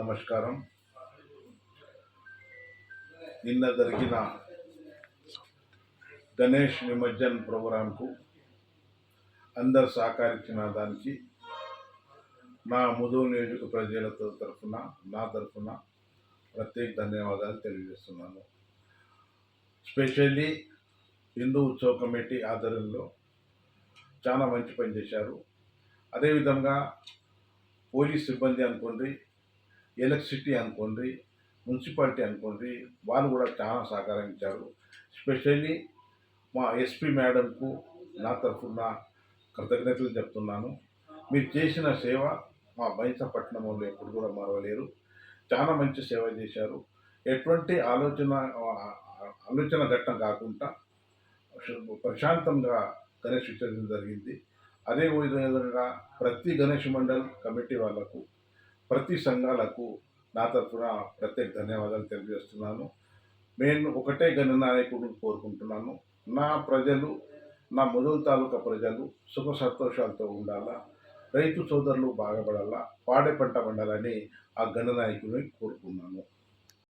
నమస్కారం. నిన్న జరిగిన గణేష్ నిమజ్జన్ ప్రోగ్రాంకు అందరు సహకరించిన దానికి నా ముదువు నియోజక ప్రజలతో తరఫున నా తరఫున ప్రత్యేక ధన్యవాదాలు తెలియజేస్తున్నాను. స్పెషల్లీ హిందూ ఉత్సవ కమిటీ ఆధ్వర్యంలో చాలా మంచి పని చేశారు. అదేవిధంగా పోలీస్ సిబ్బంది అనుకోండి ఎలక్ట్రిసిటీ అనుకోండి మున్సిపాలిటీ అనుకోండి వాళ్ళు కూడా చాలా సహకరించారు. స్పెషల్లీ మా ఎస్పీ మేడంకు నా తరఫున కృతజ్ఞతలు చెప్తున్నాను. మీరు చేసిన సేవ మా బైంసపట్నం వాళ్ళు ఎప్పుడు కూడా మరవలేరు. చాలా మంచి సేవ చేశారు. ఎటువంటి ఆలోచన ఆలోచన ఘట్టం కాకుండా ప్రశాంతంగా గణేష్ విసర్జన జరిగింది. అదే విధంగా ప్రతి గణేష్ మండల్ కమిటీ వాళ్ళకు ప్రతి సంఘాలకు నా తరఫున ప్రత్యేక ధన్యవాదాలు తెలియజేస్తున్నాను. నేను ఒకటే గణనాయకుడు కోరుకుంటున్నాను. నా ప్రజలు నా మొదలు తాలూకా ప్రజలు సుఖ సంతోషాలతో ఉండాలా రైతు సోదరులు బాగుపడాలా పాడే పంట పండాలని ఆ గణనాయకుడిని కోరుకున్నాను.